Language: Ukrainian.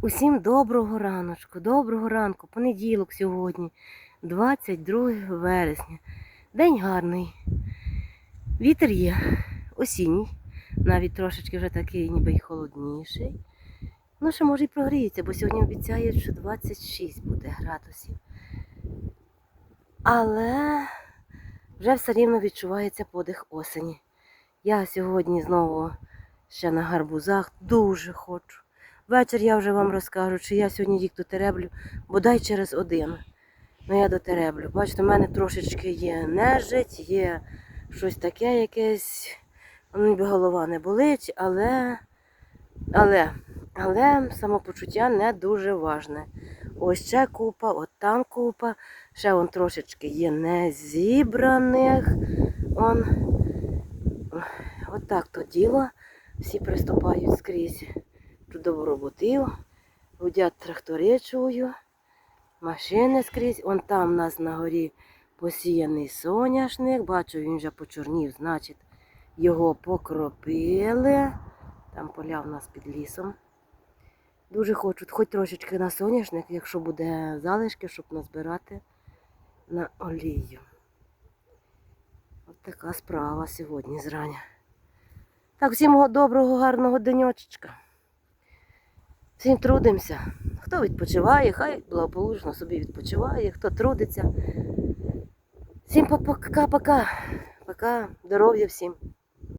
Усім доброго раночку, доброго ранку, понеділок сьогодні, 22 вересня. День гарний. Вітер є осінній, навіть трошечки вже такий, ніби й холодніший. Ну, ще може й прогріється, бо сьогодні обіцяють, що 26 буде градусів. Але вже все рівно відчувається подих осені. Я сьогодні знову ще на гарбузах дуже хочу. Вечір я вже вам розкажу, чи я сьогодні їх дотереблю, бодай через один. Ну я дотереблю. Бачите, в мене трошечки є нежить, є щось таке якесь. Ну, ніби голова не болить, але, але, але самопочуття не дуже важне. Ось ще купа, от там купа, ще вон трошечки є не зібраних. Он. От так то діло. Всі приступають скрізь чудово роботів. Гудять трактори чую, машини скрізь. Он там у нас на горі посіяний соняшник. Бачу, він вже почорнів, значить, його покропили. Там поля в нас під лісом. Дуже хочуть, хоч трошечки на соняшник, якщо буде залишки, щоб назбирати на олію. От така справа сьогодні зрання. Так, всім доброго, гарного денечка. Всім трудимося. Хто відпочиває, хай благополучно собі відпочиває, хто трудиться. Всім пока-пока. Пока. Здоров'я всім.